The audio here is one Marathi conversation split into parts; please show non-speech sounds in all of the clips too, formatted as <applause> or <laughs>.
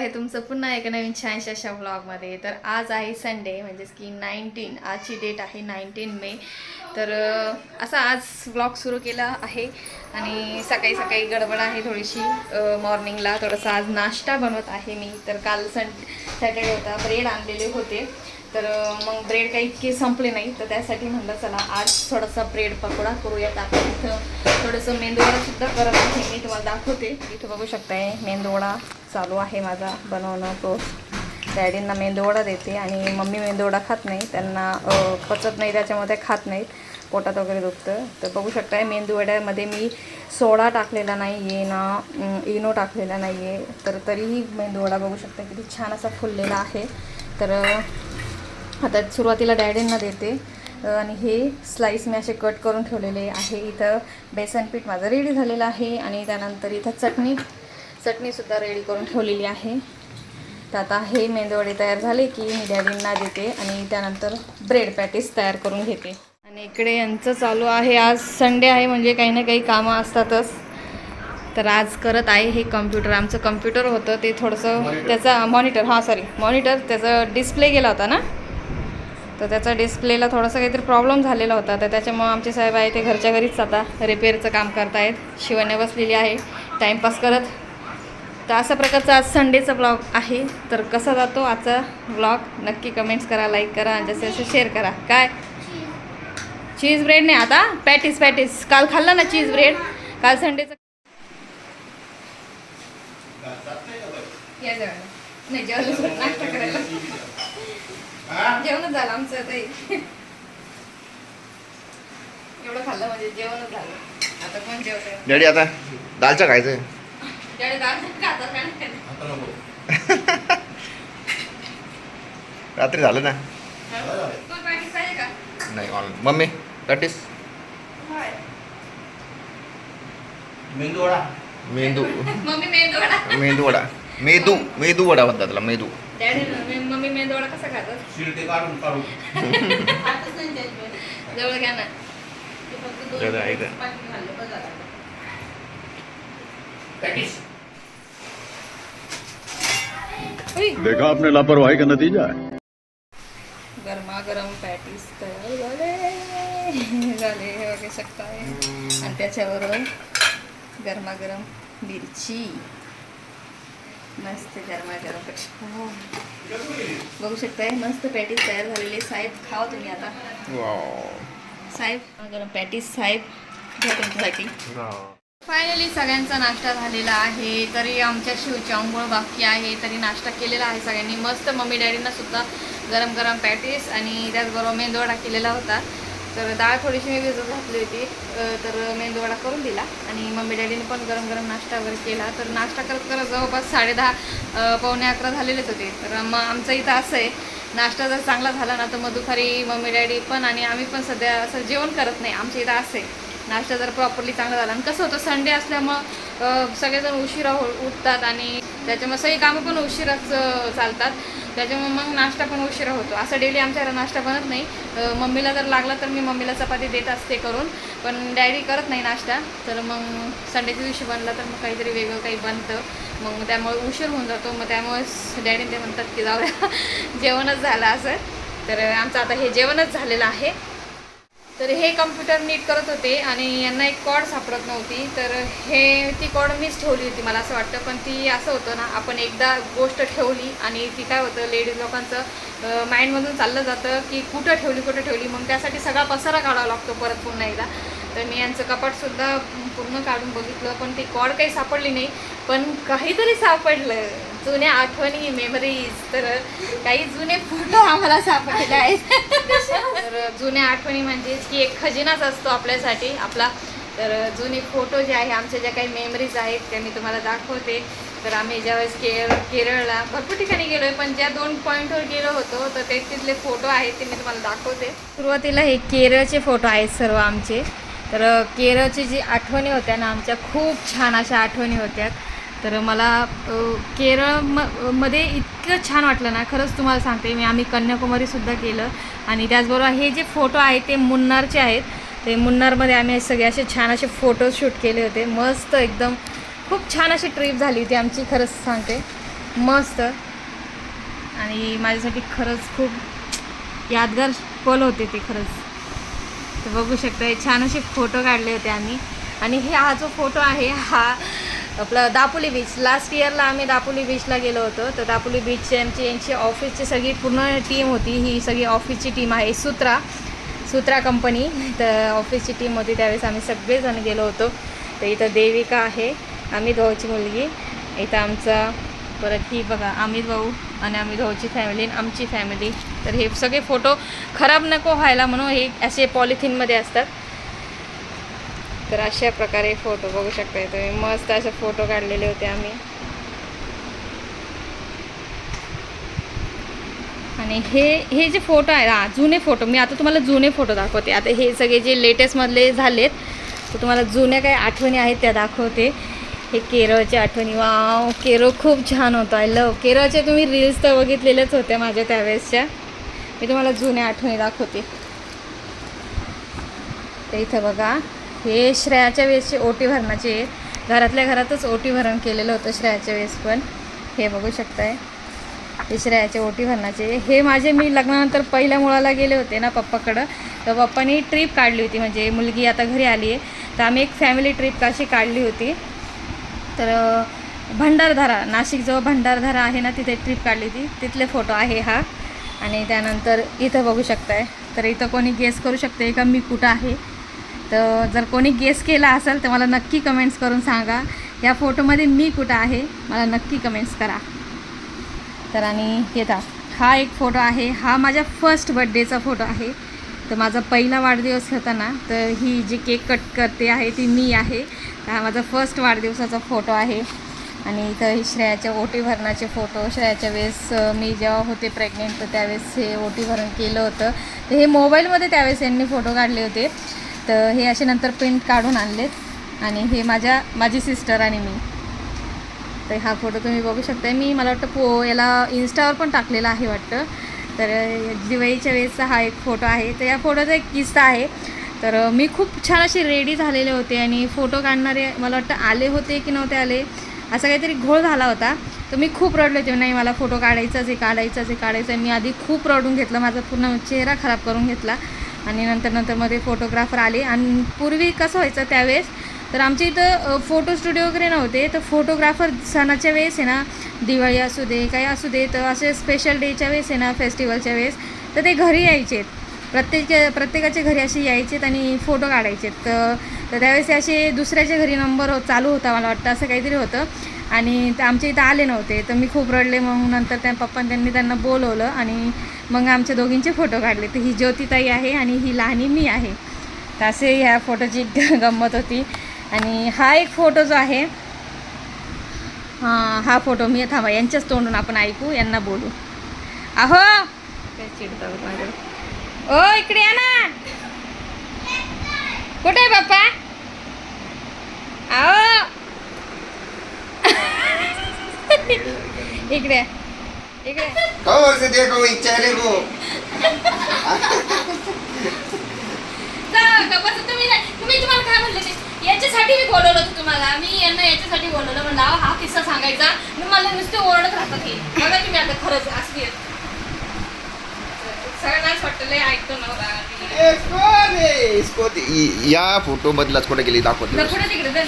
आहे तुमचं पुन्हा एका नवीन छानशा अशा ब्लॉगमध्ये तर आज आहे संडे म्हणजेच की नाईन्टीन आजची डेट आहे नाईन्टीन मे. तर असा आज ब्लॉग सुरू केला आहे. आणि सकाळी सकाळी गडबड आहे थोडीशी. मॉर्निंगला थोडंसं आज नाश्ता बनवत आहे मी. तर काल सं सॅटर्डे होता ब्रेड आणलेले होते. तर मग ब्रेड काही इतके संपले नाही. तर त्यासाठी म्हणलं चला आज थोडासा ब्रेड पकोडा करूयात आपण. इथं थोडंसं मेंदूवडा सुद्धा करत आहे. मी तुम्हाला दाखवते. इथं बघू शकताय मेंदूवडा. चालू आहे माझा बनवणं तो डॅडींना मेंदूवडा देते आणि मम्मी मेंदूवडा खात नाही. त्यांना पचत नाही त्याच्यामध्ये खात नाहीत. पोटात वगैरे दुखतं. तर बघू शकताय मेंदूवड्यामध्ये मी सोडा टाकलेला नाही आहे ना इनो टाकलेला नाही आहे तर तरीही मेंदूवडा बघू शकता किती छान असा फुललेला आहे. तर आता सुरुवातीला डॅडींना देते. आणि हे स्लाईस मी असे कट करून ठेवलेले आहे. इथं बेसन पीठ माझं रेडी झालेलं आहे आणि त्यानंतर इथं चटणी चटणीसुद्धा रेडी करून ठेवलेली आहे. तर आता हे मेंदवडे तयार झाले की मी डॅडींना देते आणि त्यानंतर ब्रेड पॅटीस तयार करून घेते. आणि इकडे यांचं चालू आहे. आज संडे आहे म्हणजे काही ना काही कामं असतातच. तर आज करत आहे हे कम्प्युटर आमचं कम्प्युटर होतं ते थोडंसं त्याचा मॉनिटर हां सॉरी मॉनिटर त्याचा डिस्प्ले गेला होता ना? तर त्याचा डिस्प्लेला थोडासा काहीतरी प्रॉब्लेम झालेला होता. तर त्याच्यामुळं आमचे साहेब आहे ते घरच्या घरीच आता रिपेअरचं काम करतायत. शिवण्या बसलेली आहे. टाईमपास करत. तर अशा प्रकारचा आज संडेचा ब्लॉग आहे. तर कसा जातो आजचा ब्लॉग नक्की कमेंट्स करा लाईक करा आणि जसे जसे शेअर करा. काय? चीज ब्रेड नाही आता. पॅटीस पॅटीस काल खाल्ला ना चीज ब्रेड काल संडेचं नाही नाश्ता करायला. जेवणच झालं आमचं. एवढं खाल्लं म्हणजे जेवणच झालं. आता कोण जेवतंय? डॅडी आता दालच्या खायचंय. <laughs> रात्री झालं ना? हा? नाही ऑन. मम्मी प्रॅक्टिस मेंदू वडा <laughs> मेंदू. मम्मी मेंदूवडा. मेंदू वडा मेदू मेदू वडा म्हणतात त्याला मेदू. मम्मी मेंदूवडा कसा खातात शिलटे काढून काढून. <laughs> जवळ घ्या ना. ऐका. देखा आपने लापरवाही का नतीजा है। गरमागरम पॅटीस तयार झाले झाले हे बघू शकताय आणि त्याच्याबरोबर गरमागरम मिरची। मस्त गरमागरम हो. बघू शकताय मस्त पॅटीस तयार झालेले साहेब खावा तुम्ही आता. साहेब गरम पॅटीस साहेब घ्या तुमच्यासाठी. फायनली सगळ्यांचा नाश्ता झालेला आहे. तरी आमच्या शिवची अंघोळ बाकी आहे. तरी नाश्ता केलेला आहे. सगळ्यांनी मस्त मम्मी डॅडींना सुद्धा गरम गरम पॅटीस आणि त्याचबरोबर मेंदूवडा केलेला होता. तर डाळ थोडीशी मी भिजत घातली होती. तर मेंदूवडा करून दिला आणि मम्मी डॅडीने पण गरम गरम नाश्ता वगैरे केला. तर नाश्ता करत करत जवळपास साडेदहा पावणे अकरा झालेलेच होते. तर मग आमचं इथं असं आहे. नाश्ता जर चांगला झाला ना तर मग दुपारी मम्मी डॅडी पण आणि आम्ही पण सध्या असं जेवण करत नाही. आमच्या इथं असं आहे. नाश्ता जर प्रॉपरली चांगला झाला. आणि कसं होतं संडे असल्यामुळं सगळेजण उशिरा हो उठतात आणि त्याच्यामुळे सगळी कामं पण उशिराच चालतात. त्याच्यामुळे मग नाश्ता पण उशिरा होतो. असं डेली आमच्या नाश्ता बनत नाही. मम्मीला जर लागला तर मी मम्मीला चपाती देत असते करून. पण डॅडी करत नाही नाश्ता. तर मग संडेच्या दिवशी बनला तर मग काहीतरी वेगळं काही बनतं. मग त्यामुळे उशीर होऊन जातो. मग त्यामुळे डॅडी ते म्हणतात की जाऊ द्या. <laughs> जेवणच झालं असं. तर आमचं आता हे जेवणच झालेलं आहे. तर हे कम्प्युटर नीट करत होते आणि यांना एक कॉड सापडत नव्हती. तर हे ती कॉड मीच ठेवली होती मला असं वाटतं. पण ती असं होतं ना आपण एकदा गोष्ट ठेवली आणि ती काय होतं लेडीज लोकांचं माइंडमधून चाललं जातं की कुठं ठेवली कुठं ठेवली. मग त्यासाठी सगळा पसारा काढावा लागतो परत पुन्हा एकदा. तर मी यांचं कपाटसुद्धा पूर्ण काढून बघितलं पण ती कॉड काही सापडली नाही. पण काहीतरी सापडलं. जुन्या आठवणी मेमरीज तर काही जुने फोटो आम्हाला सापडलेले आहेत. तर जुन्या आठवणी म्हणजेच की एक खजिनाच असतो आपल्यासाठी. आपला तर जुने फोटो जे आहे आमच्या ज्या काही मेमरीज आहेत त्या मी तुम्हाला दाखवते. तर आम्ही ज्यावेळेस केरळ केरळला भरपूर ठिकाणी गेलो आहे पण ज्या दोन पॉईंटवर गेलो होतो तर ते तिथले फोटो आहेत ते मी तुम्हाला दाखवते. सुरुवातीला हे केरळचे फोटो आहेत सर्व आमचे. तर केरळची जी आठवणी होत्या ना आमच्या खूप छान अशा आठवणी होत्या. तर मला केरळ म मध्ये इतकं छान वाटलं ना खरंच तुम्हाला सांगते मी आम्ही कन्याकुमारीसुद्धा केलं आणि त्याचबरोबर हे जे फोटो आहेत ते मुन्नारचे आहेत. ते मुन्नारमध्ये आम्ही सगळे असे छान असे फोटो शूट केले होते. मस्त एकदम खूप छान अशी ट्रिप झाली होती आमची खरंच सांगते. मस्त. आणि माझ्यासाठी खरंच खूप यादगार पल होते ते खरंच. तर बघू शकता छान असे फोटो काढले होते आम्ही. आणि हे हा जो फोटो आहे हा आपलं दापोली बीच लास्ट इयरला आम्ही दापोली बीचला गेलो होतो. तर दापोली बीचची आमची यांची ऑफिसची सगळी पूर्ण टीम होती. ही सगळी ऑफिसची टीम आहे सूत्रा सूत्रा कंपनी तर ऑफिसची टीम होती. त्यावेळेस आम्ही सगळेजण गेलो होतो. तर इथं देविका आहे अमित भाऊची मुलगी. इथं आमचा परत ही बघा अमित भाऊ आणि अमित भाऊची फॅमिली आणि आमची फॅमिली तर हे सगळे फोटो खराब नको व्हायला म्हणून हे असे पॉलिथिनमध्ये असतात. तर अशा प्रकारे फोटो बघू शकता तुम्ही. मस्त असे फोटो काढलेले होते आम्ही. आणि हे हे जे फोटो आहे हा जुने फोटो मी आता तुम्हाला जुने फोटो दाखवते. आता हे सगळे जे लेटेस्टमधले झालेत तर तुम्हाला जुन्या काही आठवणी आहेत त्या दाखवते. हे केरळचे आठवणी. वाव केरळ खूप छान होतं. आय लव केरळचे तुम्ही रील्स तर बघितलेल्याच होत्या माझ्या त्यावेळेसच्या. मी तुम्हाला जुन्या आठवणी दाखवते. तर इथं बघा. हे श्रेयाच्या वेळेसचे ओटी भरणाचे आहेत. घरातल्या घरातच ओटी भरण केलेलं होतं श्रेयाच्या वेळेस पण. हे बघू शकताय. हे श्रेयाचे ओटी भरणाचे हे माझे मी लग्नानंतर पहिल्या मुळाला गेले होते ना पप्पाकडं. तर पप्पानी ट्रीप काढली होती. म्हणजे मुलगी आता घरी आली आहे. तर आम्ही एक फॅमिली ट्रिप कशी काढली होती. तर भंडारधारा नाशिकजवळ भंडारधारा आहे ना तिथे ट्रिप काढली होती. तिथले फोटो आहे हा. आणि त्यानंतर इथं बघू शकताय. तर इथं कोणी गेस करू शकते का? मी कुठं आहे? तर जर कोणी गेस केला असेल तर मला नक्की कमेंट्स करून सांगा. या फोटोमध्ये मी कुठं आहे मला नक्की कमेंट्स करा. तर आणि येतात हा एक फोटो आहे. हा माझ्या फर्स्ट बड्डेचा फोटो आहे. तर माझा पहिला वाढदिवस होता ना तर ही जी केक कट करते आहे ती मी आहे. तर हा माझा फर्स्ट वाढदिवसाचा फोटो आहे. आणि इथं ही श्रेयाच्या ओटी भरणाचे फोटो श्रेयाच्या वेळेस मी जेव्हा होते प्रेग्नेंट तर त्यावेळेस हे ओटी भरण केलं होतं. तर हे मोबाईलमध्ये त्यावेळेस यांनी फोटो काढले होते. तर हे असे नंतर प्रिंट काढून आणलेत. आणि हे माझ्या माझी सिस्टर आणि मी. तर हा फोटो तुम्ही बघू शकता मी मला वाटतं पो याला इन्स्टावर पण टाकलेला आहे वाटतं. तर दिवाळीच्या वेळेसचा हा एक फोटो आहे. तर या फोटोचा एक किस्सा आहे. तर मी खूप छान अशी रेडी झालेले होते आणि फोटो काढणारे मला वाटतं आले होते की नव्हते आले असा काहीतरी घोळ झाला होता. तर मी खूप रडले होते. नाही मला फोटो काढायचाच आहे काढायचाच आहे काढायचं आहे मी आधी खूप रडून घेतलं. माझा पूर्ण चेहरा खराब करून घेतला. आणि नंतर नंतर मध्ये फोटोग्राफर आले. आणि पूर्वी कसं व्हायचं त्यावेळेस तर आमच्या इथं फोटो स्टुडिओ वगैरे नव्हते. तर फोटोग्राफर सणाच्या वेळेस आहे ना दिवाळी असू दे काही असू दे तर असे स्पेशल डेच्या वेळेस आहे ना फेस्टिवलच्या वेळेस तर ते घरी यायचेत. प्रत्येक प्रत्येकाच्या घरी असे यायचेत आणि फोटो काढायचेत. तर तर त्यावेळेस असे दुसऱ्याच्या घरी नंबर चालू होता मला वाटतं असं काहीतरी होतं. आणि आमच्या इथं आले नव्हते तर मी खूप रडले. मग नंतर त्या पप्पा त्यांनी त्यांना बोलवलं आणि मग आमच्या दोघींचे फोटो काढले. तर ही ज्योतिताई आहे आणि ही लहानी मी आहे. तर असे ह्या फोटोची <laughs> गंमत होती. आणि हा एक फोटो जो आहे हां हा फोटो मी थांबा यांच्याच तोंडून आपण ऐकू यांना बोलू. अहो! चिडतात ओ इकडे या ना. कुठे आहे बाप्पा अहो इकडे इकडे कौन से देखो चेहरे को. जा, गप्पा तर तुम्ही नाही- तुम्ही तुम्हाला काय म्हणले ते? याच्यासाठी मी बोलवलं होतं तुम्हाला. मी यांना याच्यासाठी बोलवलं. म्हणलं अहो, हा किस्सा सांगायचा. मला नुसते ओरडत राहतात हे. बघा तुम्ही आता खरंच असली आहेत. सगळ्यांनाच वाटतं. लय ऐकतो नवरा ए, कोण आहे? इसको ती- या फोटो मधलाच कुठे गेली? दाखवते पुढे तिकडे?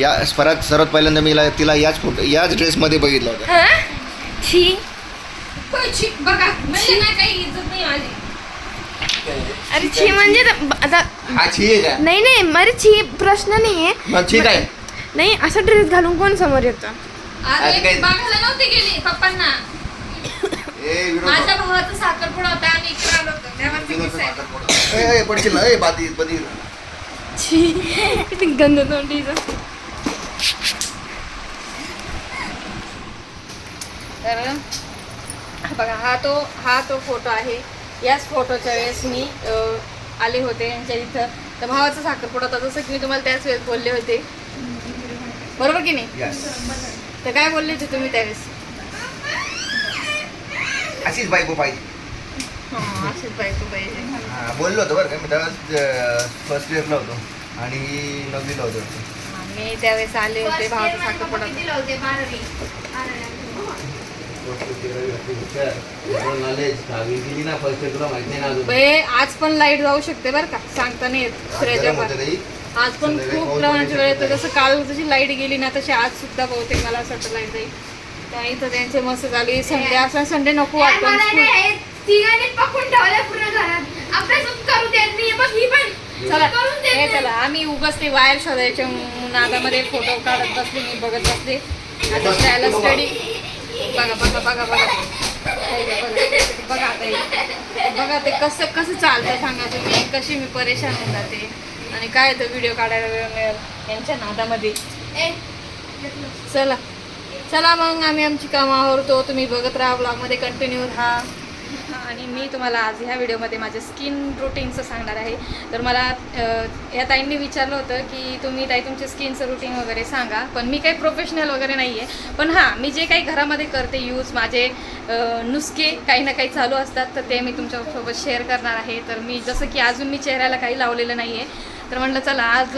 या परत सर्वात पहिल्यांदा मी तिला याच फोटो याच ड्रेसमध्ये बघितलं होतं. हा? छी. छी. बघा म्हणजे ना काही इज्जत नाही माझी. अरे छी म्हणजे त- आता हा छी आहे का? नाही नाही अरे छी प्रश्न नाहीये. मग नाही असा ड्रेस घालून कोण समोर येतं? आता अरे बघायला नव्हती गेली पप्पांना. ए, विनोद. माझ्या भावाचा साखरपुडा होता आणि इकडे आलो होतो. किस्सा आहे. ए, ए, पडशील ना? ए बादी बदी छी. किती गंध तोंडीचं तर हा बघा हा तो हा तो फोटो आहे. याच फोटोच्या वेळेस मी आले होते यांच्या इथं. तर भावाचा साखरपुडा होता जसं की मी तुम्हाला त्याच वेळेस बोलले होते. बरोबर की नाही? तर काय बोलले होते तुम्ही त्यावेळेस? अशीच बायको पाहिजे हां बायको पाहिजे हा, बोललो होतो बरं का मी तेव्हा फर्स्ट इयरला होतो आणि नववीला होतो. हां, मी त्यावेळेस आले होते भावाचा साखरपुडा आज पण लाइट जाऊ शकते बरं का. सांगता नाही. येत आज पण खूप प्रमाणाची वेळ येतं. जसं काल जशी लाइट गेली ना तशी आज सुद्धा बहुतेक मला असं वाटतं लाइट जाईल. त्या इथं त्यांचे मस्त झाली. संडे असं संडे नको वाटतो. तिघांनी पकडून ठेवलं पूर्ण घरात. अभ्यास करू देत नाही बघ ही पण चला. हे नाही. चला आम्ही उगाच ते वायर शोधायच्या नादामध्ये फोटो काढत बसले मी बघत बसले. आता स्टडी बघा बघा बघा बघा. बघा, बघा बघा ते कसं कसं चालतं सांगा तुम्ही कशी मी परेशान होऊन जाते. आणि काय तर व्हिडिओ काढायला वेळ मिळेल? यांच्या नादामध्ये. चला. चला मग आम्ही आमची कामं आवरतो तुम्ही बघत राहा ब्लॉगमध्ये कंटिन्यू राहा. आणि मी तुम्हाला आज ह्या व्हिडिओमध्ये माझ्या स्किन रुटीनचं सांगणार आहे. तर मला या ताईंनी विचारलं होतं की तुम्ही ताई तुमचे स्किनचं रुटीन वगैरे सांगा. पण मी काही प्रोफेशनल वगैरे नाही आहे पण हां मी जे काही घरामध्ये करते यूज माझे नुसके काही ना काही चालू असतात तर ते मी तुमच्यासोबत शेअर करणार आहे. तर मी जसं की अजून मी चेहऱ्याला काही लावलेलं नाही आहे तर म्हटलं चला आज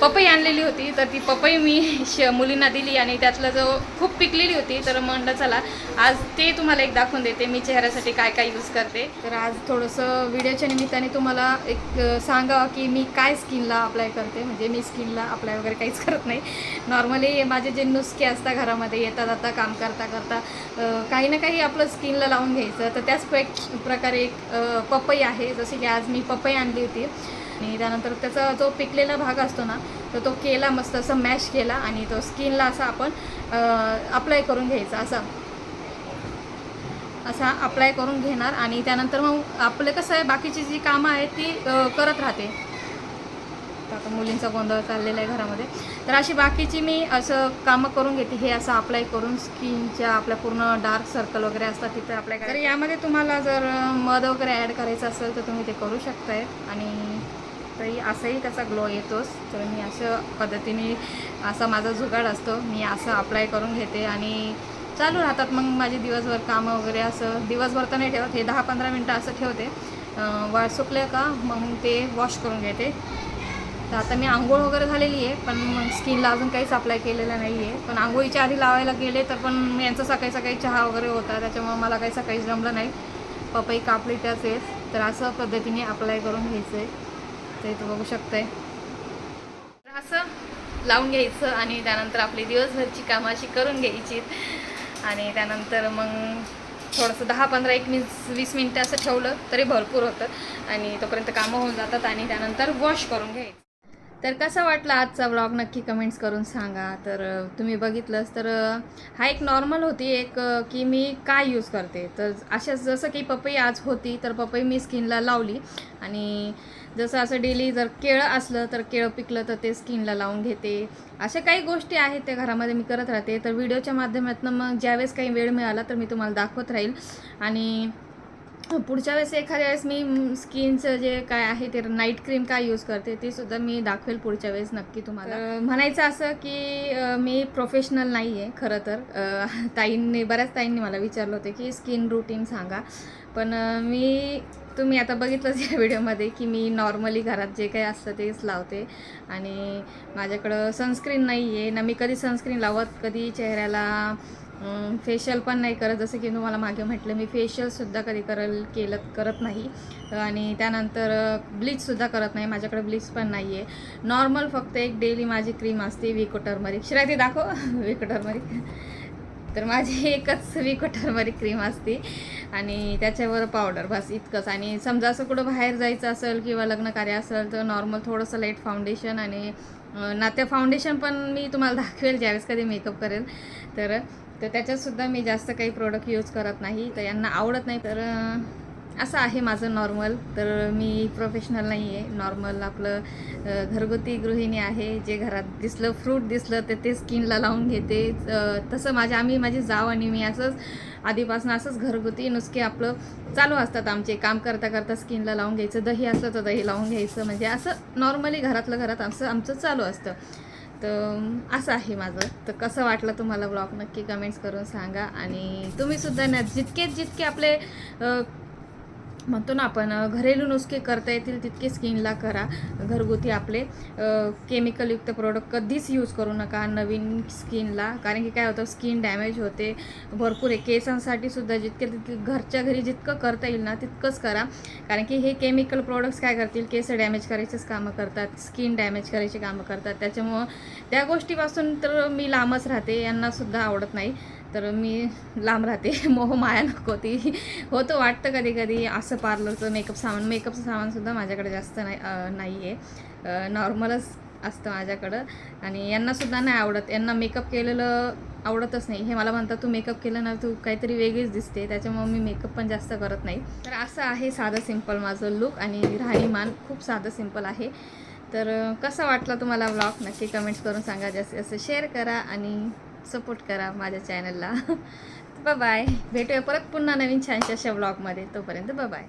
पपई आणलेली होती. तर ती पपई मी श मुलींना दिली आणि त्यातलं जो खूप पिकलेली होती तर म्हटलं चला आज ते तुम्हाला एक दाखवून देते मी चेहऱ्यासाठी काय काय यूज करते. तर आज थोडंसं व्हिडिओच्या निमित्ताने तुम्हाला एक सांगावं की मी काय स्किनला अप्लाय करते. म्हणजे मी स्किनला अप्लाय वगैरे काहीच करत नाही. नॉर्मली माझे जे नुसके असतात घरामध्ये येता जाता काम करता करता काही ना काही आपलं स्किनला लावून घ्यायचं. तर त्याच प्रकारे एक पपई आहे. जसे की आज मी पपई आणली होती. आणि त्यानंतर त्याचा जो पिकलेला भाग असतो ना तर तो केला मस्त असं मॅश केला आणि तो स्किनला असा आपण अप्लाय करून घ्यायचा असा. असा अप्लाय करून घेणार आणि त्यानंतर मग आपलं कसं आहे बाकीची जी कामं आहेत ती करत राहते. आता मुलींचा गोंधळ चाललेला आहे घरामध्ये. तर अशी बाकीची मी असं कामं करून घेते हे असं अप्लाय करून स्किनच्या आपल्या पूर्ण डार्क सर्कल वगैरे असतात तिथे अप्लाय तर यामध्ये तुम्हाला जर मध वगैरे ॲड करायचं असेल तर तुम्ही ते करू शकताय आणि तरी असंही त्याचा ग्लो येतोच. तर मी अशा पद्धतीने असा माझा जुगाड असतो. मी असं अप्लाय करून घेते आणि चालू राहतात. मग माझी दिवसभर कामं वगैरे असं दिवसभर तर नाही ठेवत. हे दहा पंधरा मिनटं असं ठेवते. अं, वाळ सुकले का मग ते वॉश करून घेते. तर आता मी आंघोळ वगैरे झालेली आहे पण मग स्किनला अजून काहीच अप्लाय केलेलं नाही आहे पण आंघोळीच्या आधी लावायला गेले तर पण यांचं सकाळी सकाळी चहा वगैरे होता. त्याच्यामुळे मला काही सकाळी जमलं नाही. पपई कापली त्याच आहेत तर असं पद्धतीने अप्लाय करून घ्यायचं आहे तर इथं बघू शकताय असं लावून घ्यायचं आणि त्यानंतर आपली दिवसभरची कामं अशी करून घ्यायची. आणि त्यानंतर मग थोडंसं दहा पंधरा एक वीस वीस मिनटं असं ठेवलं तरी भरपूर होतं. आणि तोपर्यंत कामं होऊन जातात आणि त्यानंतर वॉश करून घ्यायचं. तर कसा वाटला आजचा व्लॉग नक्की कमेंट्स करून सांगा. तर तुम्ही बघितलंच तर हा एक नॉर्मल होती एक की मी काय यूज करते. तर अशाच जसं की पपई आज होती तर पपई मी स्किनला लावली. आणि जसं असं डेली जर केळं असलं तर केळं पिकलं तर ते स्किनला लावून घेते. अशा काही गोष्टी आहेत त्या घरामध्ये मी करत राहते. तर व्हिडिओच्या माध्यमातून मग ज्यावेळेस काही वेळ मिळाला तर मी तुम्हाला दाखवत राहील. आणि पुढच्या वेळेस एखाद्या वेळेस मी स्किनचं जे काय आहे ते नाईट क्रीम काय यूज करते ते सुद्धा मी दाखवेल पुढच्या वेळेस नक्की तुम्हाला. म्हणायचं असं की मी प्रोफेशनल नाही आहे खरं तर. <laughs> ताईंनी बऱ्याच ताईंनी मला विचारलं होतं की स्किन रुटीन सांगा. पण मी तुम्ही आता बघितलंच या व्हिडिओमध्ये की मी नॉर्मली घरात जे काही असतं तेच लावते. आणि माझ्याकडं सनस्क्रीन नाही आहे ना मी कधी सनस्क्रीन लावत कधी चेहऱ्याला फेशियल पण नाही करत. जसं की तुम्हाला मागे म्हटलं मी फेशियलसुद्धा कधी करल केलं करत नाही. आणि त्यानंतर ब्लीचसुद्धा करत नाही. माझ्याकडे ब्लीच पण नाही आहे नॉर्मल फक्त एक डेली माझी क्रीम असते विको टर्मरिक श्राती दाखव. <laughs> विको टर्मरिक तर माझी एकच विको टर्मरिक क्रीम असते. आणि त्याच्यावर पावडर बस इतकंच. आणि समजा असं कुठं बाहेर जायचं असेल किंवा लग्न कार्य असेल तर नॉर्मल थोडंसं लाइट फाउंडेशन आणि अं, ना फाउंडेशन पण मी तुम्हाला दाखवेल ज्यावेळेस कधी मेकअप करेल. तर तर त्याच्यातसुद्धा मी जास्त काही प्रोडक्ट यूज करत नाही. तर यांना आवडत नाही तर असं आहे माझं नॉर्मल तर मी प्रोफेशनल नाही आहे नॉर्मल आपलं घरगुती गृहिणी आहे. जे घरात दिसलं फ्रूट दिसलं तर ते स्किनला लावून घेते. तसं माझ्या आम्ही माझी जाव आणि मी असंच आधीपासून असंच घरगुती नुसके आपलं चालू असतात आमचे. काम करता करता स्किनला लावून घ्यायचं दही असलं तर दही लावून घ्यायचं. म्हणजे असं नॉर्मली घरातलं घरात असं आमचं चालू असतं. तर असं आहे माझं. तर कसं वाटलं तुम्हाला ब्लॉग? नक्की कमेंट्स करून सांगा. आणि तुम्हीसुद्धा ना जितके जितके आपले म्हणतो ना आपण घरेलू नुसके करता येतील तितके स्किनला करा. घरगुती आपले केमिकलयुक्त प्रोडक्ट कधीच यूज करू नका नवीन स्किनला. कारण की काय होतं स्किन डॅमेज होते. भरपूर आहे. केसांसाठी सुद्धा जितके तितके घरच्या घरी जितकं करता येईल ना तितकंच करा. कारण की हे केमिकल प्रोडक्ट्स काय करतील? केस डॅमेज करायचेच कामं करतात. स्किन डॅमेज करायची कामं करतात. त्याच्यामुळं त्या गोष्टीपासून तर मी लांबच राहते. यांनासुद्धा आवडत नाही. तर मी लांब राहते. <laughs> मोह माया नको. ती होतं वाटतं कधी कधी असं पार्लरचं मेकअप सामान. मेकअपचं सामानसुद्धा माझ्याकडे जास्त नाही नाही आहे नॉर्मलच असतं माझ्याकडं. आणि यांनासुद्धा नाही आवडत. यांना मेकअप केलेलं आवडतच नाही. हे मला म्हणतात तू मेकअप केलं ना तू काहीतरी वेगळीच दिसते. त्याच्यामुळे मी मेकअप पण जास्त करत नाही. तर असं आहे साधं सिंपल माझं लुक आणि राहणीमान खूप साधं सिंपल आहे. तर कसा वाटला तुम्हाला व्लॉग नक्की कमेंट्स करून सांगा. जास्तीत जास्त शेअर करा आणि सपोर्ट करा माझ्या चॅनलला. बाय भेटूया परत पुन्हा नवीन छानशा अशा व्लॉगमध्ये तोपर्यंत बाय.